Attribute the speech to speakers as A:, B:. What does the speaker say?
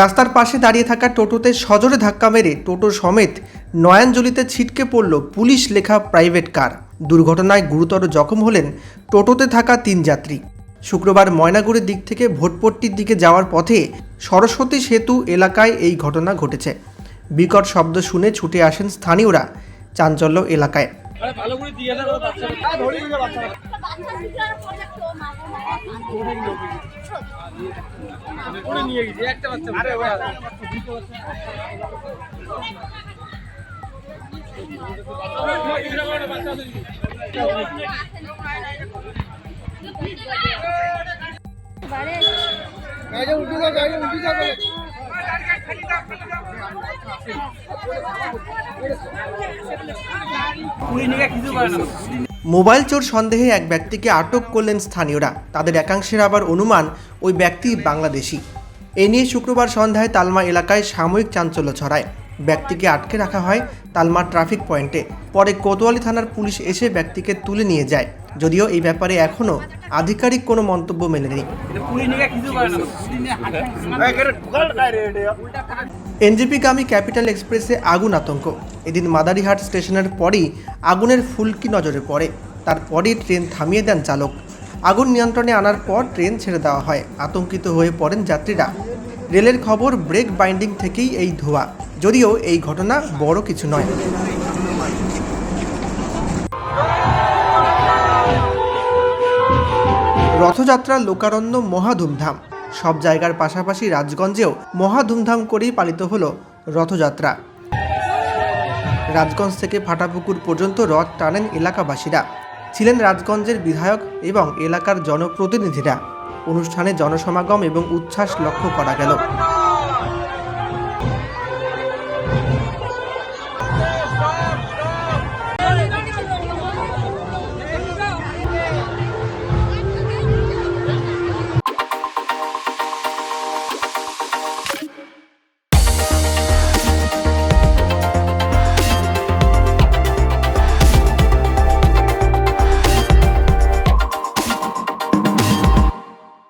A: রাস্তার পাশে দাঁড়িয়ে থাকা টোটোতে সজোরে ধাক্কা মেরে টোটো সমেত নয়াঞ্জলিতে ছিটকে পড়ল পুলিশ লেখা প্রাইভেট কার। দুর্ঘটনায় গুরুতর জখম হলেন টোটোতে থাকা তিন যাত্রী। শুক্রবার ময়নাগুড়ির দিক থেকে ভোটপট্টির দিকে যাওয়ার পথে সরস্বতী সেতু এলাকায় এই ঘটনা ঘটেছে। বিকট শব্দ শুনে ছুটে আসেন স্থানীয়রা চাঞ্চল্য এলাকায়।
B: একটা বাচ্চা আরে গাড়ি উঠে যাও গাড়ি উঠে যাও পুরি নিয়ে কিছু করে না।
A: মোবাইল চোর সন্দেহে এক ব্যক্তিকে আটক করলেন স্থানীয়রা। তাদের একাংশের আবার অনুমান, ওই ব্যক্তি বাংলাদেশি। এ নিয়ে শুক্রবার সন্ধ্যায় তালমা এলাকায় সাময়িক চাঞ্চল্য ছড়ায়। ব্যক্তিকে আটকে রাখা হয় তালমা ট্রাফিক পয়েন্টে। পরে কোতোয়ালি থানার পুলিশ এসে ব্যক্তিকে তুলে নিয়ে যায়। যদিও এই ব্যাপারে এখনও আধিকারিক কোনো মন্তব্য মেলেনি। এনজিপিগামী ক্যাপিটাল এক্সপ্রেসে আগুন আতঙ্ক। এদিন মাদারিহাট স্টেশনের পরই আগুনের ফুলকি নজরে পড়ে। তারপরই ট্রেন থামিয়ে দেন চালক। আগুন নিয়ন্ত্রণে আনার পর ট্রেন ছেড়ে দেওয়া হয়। আতঙ্কিত হয়ে পড়েন যাত্রীরা। রেলের খবর, ব্রেক বাইন্ডিং থেকেই এই ধোঁয়া। যদিও এই ঘটনা বড় কিছু নয়। রথযাত্রা লোকারণ্য মহা ধুমধাম। সব জায়গার পাশাপাশি রাজগঞ্জেও মহা ধুমধাম করেই পালিত হলো রথযাত্রা। রাজগঞ্জ থেকে ফাটাপুকুর পর্যন্ত রথ টানেন এলাকাবাসীরা। ছিলেন রাজগঞ্জের বিধায়ক এবং এলাকার জনপ্রতিনিধিরা। অনুষ্ঠানে জনসমাগম এবং উচ্ছ্বাস লক্ষ্য করা গেল।